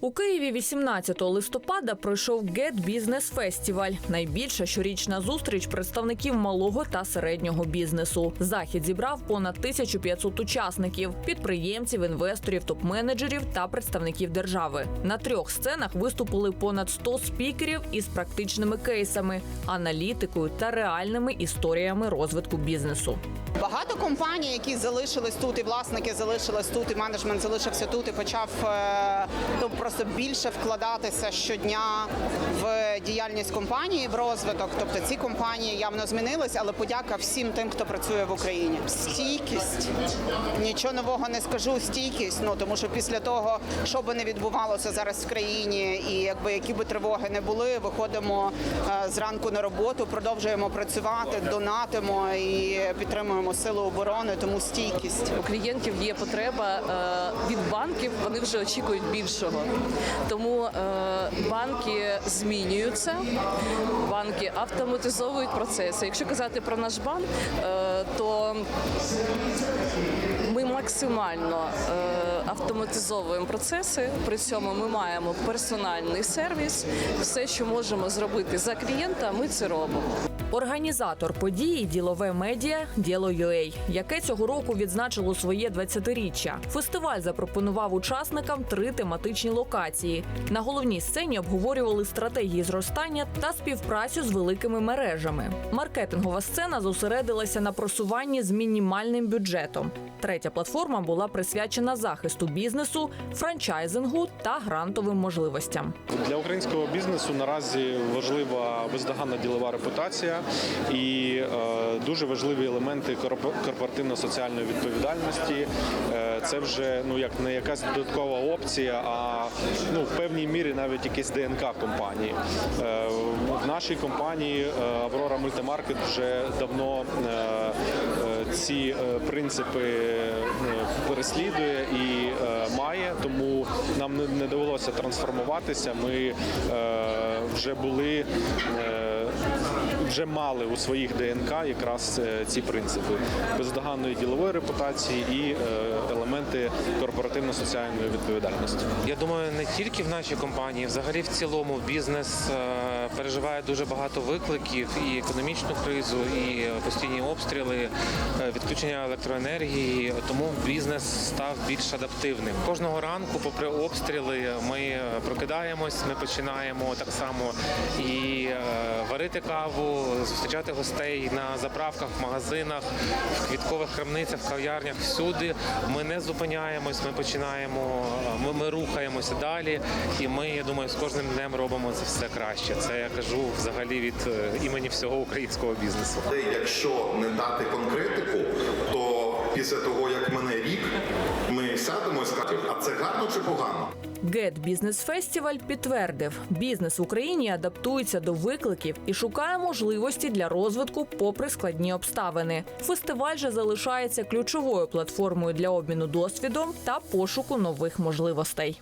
У Києві 18 листопада пройшов Get Business Festival – найбільша щорічна зустріч представників малого та середнього бізнесу. Захід зібрав понад 1500 учасників, підприємців, інвесторів, топ-менеджерів та представників держави. На трьох сценах виступили понад 100 спікерів із практичними кейсами, аналітикою та реальними історіями розвитку бізнесу. Багато компаній, які залишились тут, і власники залишились тут, і менеджмент залишився тут і почав е, просто більше вкладатися щодня в діяльність компанії, в розвиток. Тобто ці компанії явно змінились, але подяка всім тим, хто працює в Україні. Стійкість нічого нового не скажу. Стійкість. Ну тому що після того, що би не відбувалося зараз в країні, і якби які би тривоги не були, виходимо е, зранку на роботу, продовжуємо працювати, донатимо і підтримуємо сили оборони. Тому стійкість. У клієнтів є потреба е, від банків, вони вже очікують більшого. Тому е, банки змінюються, банки автоматизовують процеси. Якщо казати про наш банк, е, то ми максимально е, автоматизовуємо процеси. При цьому ми маємо персональний сервіс. Все, що можемо зробити за клієнта, ми це робимо. Організатор події ділове медіа Діло.UA, яке цього року відзначило своє 20-річчя. Фестиваль запропонував учасникам три тематичні локації. На головній сцені обговорювали стратегії зростання та співпрацю з великими мережами. Маркетингова сцена зосередилася на просуванні з мінімальним бюджетом. Третя платформа була присвячена захисту бізнесу, франчайзингу та грантовим можливостям. Для українського бізнесу наразі важлива бездоганна ділова репутація і е, дуже важливі елементи корпо- корпоративно-соціальної відповідальності. Е, це вже ну як не якась додаткова опція, а ну в певній мірі навіть якесь ДНК компанії. Е, в нашій компанії Аврора Мультимаркет вже давно ці принципи переслідує і має, тому нам не- довелося трансформуватися. Ми вже були. Вже мали у своїх ДНК якраз е, ці принципи бездоганної ділової репутації і е, елементи корпоративно-соціальної відповідальності. Я думаю, не тільки в нашій компанії, взагалі в цілому бізнес е, переживає дуже багато викликів і економічну кризу, і постійні обстріли, відключення електроенергії. Тому бізнес став більш адаптивним. Кожного ранку, попри обстріли, ми прокидаємось, ми починаємо так само і варити каву, зустрічати гостей на заправках, магазинах, в квіткових крамницях, кав'ярнях. Всюди ми не зупиняємось, ми починаємо, ми, ми рухаємося далі, і ми, я думаю, з кожним днем робимо це все краще. Це я кажу взагалі від е, імені всього українського бізнесу. Якщо не дати конкретику, то після того, як мене рік, ми сядемо і скажемо, а це гарно чи погано? Гет Бізнес Фестіваль підтвердив, бізнес в Україні адаптується до викликів і шукає можливості для розвитку попри складні обставини. Фестиваль же залишається ключовою платформою для обміну досвідом та пошуку нових можливостей.